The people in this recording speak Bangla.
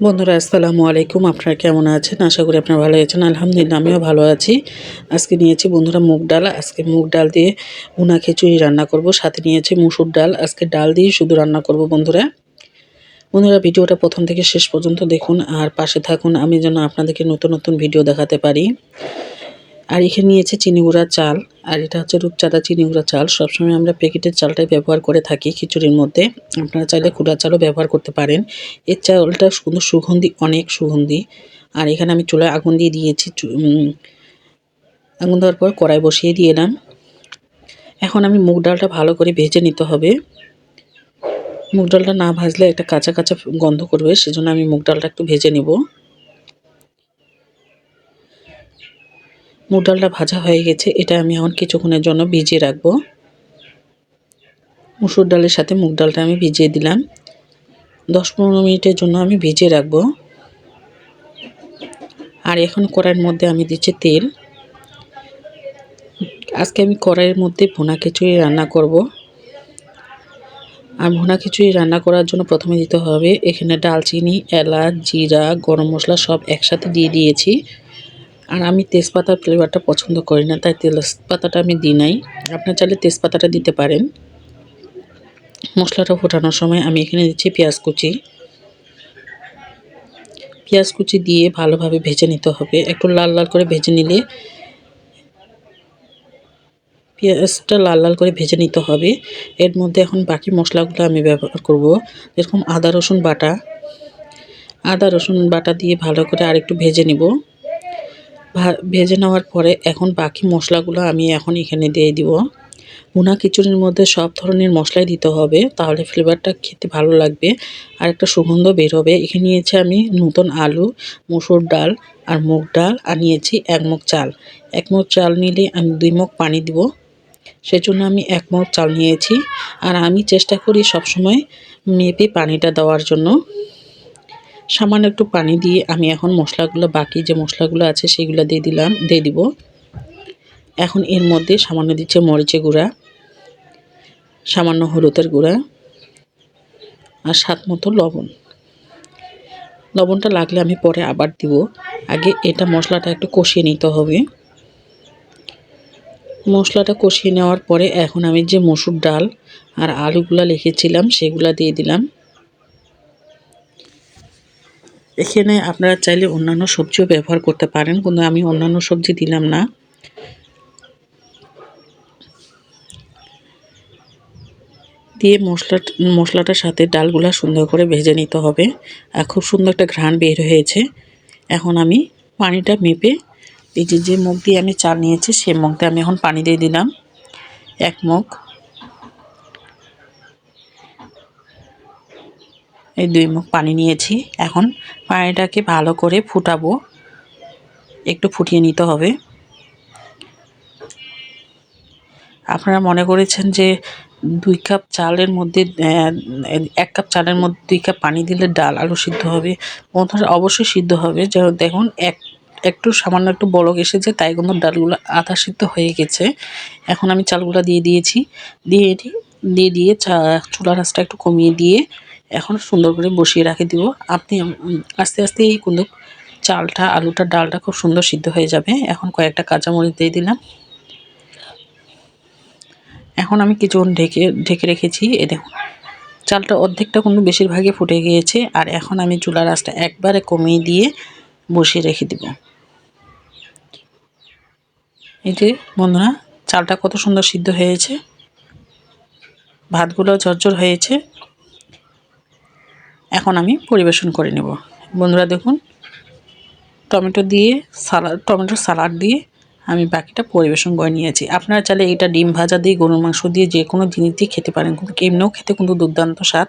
বন্ধুরা, আসসালামু আলাইকুম। আপনারা কেমন আছেন? আশা করি আপনারা ভালো আছেন। আলহামদুলিল্লাহ, আমিও ভালো আছি। আজকে নিয়েছি বন্ধুরা মুগ ডাল। আজকে মুগ ডাল দিয়ে উনা খিচুড়ি রান্না করব। সাথে নিয়েছি মুসুর ডাল। আজকে ডাল দিয়ে শুধু রান্না করব বন্ধুরা। বন্ধুরা, ভিডিওটা প্রথম থেকে শেষ পর্যন্ত দেখুন আর পাশে থাকুন। আমি যেন আপনাদেরকে নতুন নতুন ভিডিও দেখাতে পারি। আর এখানে নিয়েছে চিনি গুঁড়া চাল, আর এটা হচ্ছে রূপচাঁদা চিনি গুঁড়া চাল। সবসময় আমরা প্যাকেটের চালটাই ব্যবহার করে থাকি খিচুড়ির মধ্যে। আপনারা চাইলে কুড়া চালও ব্যবহার করতে পারেন। এর চালটা সুন্দর সুগন্ধি অনেক সুগন্ধি। আর এখানে আমি চুলায় আগুন দিয়ে দিয়েছি আগুন দেওয়ার পর কড়াই বসিয়ে দিয়ে এলাম। এখন আমি মুগ ডালটা ভালো করে ভেজে নিতে হবে। মুগ ডালটা না ভাজলে একটা কাঁচা কাঁচা গন্ধ করবে, সেজন্য আমি মুগ ডালটা একটু ভেজে নেব। মুগ ডালটা ভাজা হয়ে গেছে, এটা আমি এখন কিছুক্ষণের জন্য ভিজিয়ে রাখব। মুসুর ডালের সাথে মুগ ডালটা আমি ভিজিয়ে দিলাম। দশ পনেরো মিনিটের জন্য আমি ভিজিয়ে রাখব। আর এখন কড়াইয়ের মধ্যে আমি দিচ্ছি তেল। আজকে আমি কড়াইয়ের মধ্যে ভুনা খিচুড়ি রান্না করব। আর ভুনা খিচুড়ি রান্না করার জন্য প্রথমে দিতে হবে এখানে ডালচিনি, এলাচ, জিরা, গরম মশলা সব একসাথে দিয়ে দিয়েছি। আর আমি তেজপাতার ফ্লেভারটা পছন্দ করি না, তাই তেজপাতাটা আমি দিই নাই। আপনার চাইলে তেজপাতাটা দিতে পারেন। মশলাটা ফোটানোর সময় আমি এখানে দিচ্ছি পেঁয়াজ কুচি। পেঁয়াজ কুচি দিয়ে ভালোভাবে ভেজে নিতে হবে। একটু লাল লাল করে ভেজে নিলে পেঁয়াজটা লাল লাল করে ভেজে নিতে হবে। এর মধ্যে এখন বাকি মশলাগুলো আমি ব্যবহার করব। যেরকম আদা রসুন বাটা, আদা রসুন বাটা দিয়ে ভালো করে আরেকটু ভেজে নিব। ভেজে নেওয়ার পরে এখন বাকি মশলাগুলো আমি এখন এখানে দিয়ে দিব। ভুনা খিচুড়ির মধ্যে সব ধরনের মশলাই দিতে হবে, তাহলে ফ্লেভারটা খেতে ভালো লাগবে। আর একটা সুগন্ধ বের হবে। এখানে নিয়েছি আমি নতুন আলু, মুসুর ডাল আর মুগ ডাল, আর নিয়েছি এক মুখ চাল। এক মুখ চাল নিলে আমি দুই মুখ পানি দিব। সেজন্য আমি এক মুখ চাল নিয়েছি। আর আমি চেষ্টা করি সবসময় মেপে পানিটা দেওয়ার জন্য। সামান্য একটু পানি দিয়ে আমি এখন মশলাগুলো, বাকি যে মশলাগুলো আছে সেগুলো দিয়ে দিলাম, দিয়ে দিব। এখন এর মধ্যে সামান্য দিচ্ছে মরিচে গুঁড়া, সামান্য হলুদের গুঁড়া আর স্বাদ মতো লবণ। লবণটা লাগলে আমি পরে আবার দিব। আগে এটা মশলাটা একটু কষিয়ে নিতে হবে। মশলাটা কষিয়ে নেওয়ার পরে এখন আমি যে মসুর ডাল আর আলুগুলা লিখেছিলাম, সেগুলা দিয়ে দিলাম। এখানে আপনারা চাইলে অন্যান্য সবজিও ব্যবহার করতে পারেন, কিন্তু আমি অন্যান্য সবজি দিলাম না। দিয়ে মশলা, মশলাটার সাথে ডালগুলা সুন্দর করে ভেজে নিতে হবে। আর খুব সুন্দর একটা ঘ্রাণ বের হয়েছে। এখন আমি পানিটা মেপে এই যে যে মুখ দিয়ে আমি চাল নিয়েছি সেই মুখ দিয়ে আমি এখন পানি দিয়ে দিলাম। এক মুখ এই দুই মুখ পানি নিয়েছি। এখন পানিটাকে ভালো করে ফুটাবো। একটু ফুটিয়ে নিতে হবে। আপনারা মনে করেছেন যে দুই কাপ চালের মধ্যে এক কাপ চালের মধ্যে দুই কাপ পানি দিলে ডাল আলু সিদ্ধ হবে। বন্ধুরা অবশ্যই সিদ্ধ হবে। যে দেখুন, এক, একটু সামান্য একটু বলক এসেছে, তাই কিন্তু ডালগুলো আধা সিদ্ধ হয়ে গেছে। এখন আমি চালগুলো দিয়ে দিয়েছি। দিয়ে দিয়ে দিয়ে চা চুলার আঁচটা একটু কমিয়ে দিয়ে এখন সুন্দর করে বসিয়ে রাখে দিব। আপনি আস্তে আস্তে এই কিন্তু চালটা, আলুটা, ডালটা খুব সুন্দর সিদ্ধ হয়ে যাবে। এখন কয়েকটা কাঁচামরিচ দিয়ে দিলাম। এখন আমি কিছুক্ষণ ঢেকে ঢেকে রেখেছি। এ দেখুন, চালটা অর্ধেকটা কিন্তু বেশিরভাগই ফুটে গিয়েছে। আর এখন আমি চুলার আঁচটা একবারে কমিয়ে দিয়ে বসিয়ে রেখে দিব। এই যে বন্ধুরা, চালটা কত সুন্দর সিদ্ধ হয়েছে। ভাতগুলো ঝরঝর হয়েছে। এখন আমি পরিবেশন করে নেব। বন্ধুরা দেখুন, টমেটো দিয়ে সালাড টমেটোর সালাড দিয়ে আমি বাকিটা পরিবেশন করে নিয়েছি। আপনারা চাইলে এটা ডিম ভাজা দিয়ে গরুর মাংস দিয়ে যে কোনো জিনিস দিয়ে খেতে পারেন, কিন্তু এমনিও খেতে কিন্তু দুর্দান্ত স্বাদ।